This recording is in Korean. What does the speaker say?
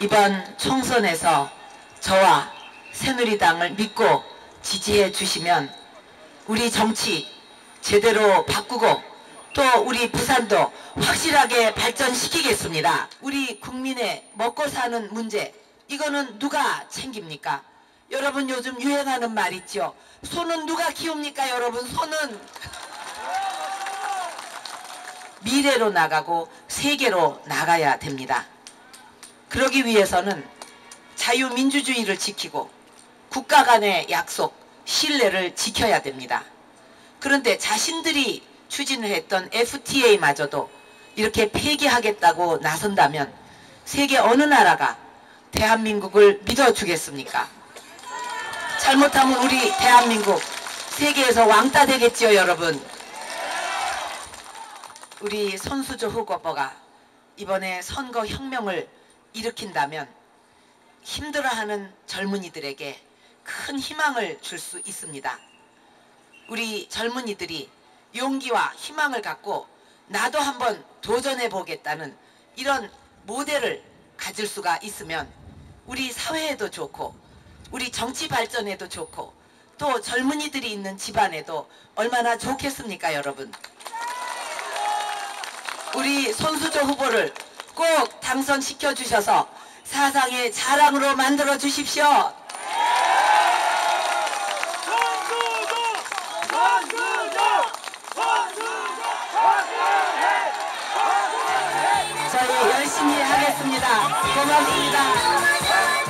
이번 총선에서 저와 새누리당을 믿고 지지해 주시면 우리 정치 제대로 바꾸고 또 우리 부산도 확실하게 발전시키겠습니다. 우리 국민의 먹고 사는 문제 이거는 누가 챙깁니까? 여러분 요즘 유행하는 말 있죠. 소는 누가 키웁니까 여러분 소는 미래로 나가고 세계로 나가야 됩니다. 그러기 위해서는 자유민주주의를 지키고 국가 간의 약속, 신뢰를 지켜야 됩니다. 그런데 자신들이 추진을 했던 FTA마저도 이렇게 폐기하겠다고 나선다면 세계 어느 나라가 대한민국을 믿어주겠습니까? 잘못하면 우리 대한민국 세계에서 왕따 되겠지요, 여러분. 우리 손수조 후보가 이번에 선거 혁명을 일으킨다면 힘들어하는 젊은이들에게 큰 희망을 줄 수 있습니다. 우리 젊은이들이 용기와 희망을 갖고 나도 한번 도전해 보겠다는 이런 모델을 가질 수가 있으면 우리 사회에도 좋고 우리 정치 발전에도 좋고 또 젊은이들이 있는 집안에도 얼마나 좋겠습니까 여러분 우리 손수조 후보를 꼭 당선시켜 주셔서 사상의 자랑으로 만들어 주십시오. 하겠습니다. 고맙습니다.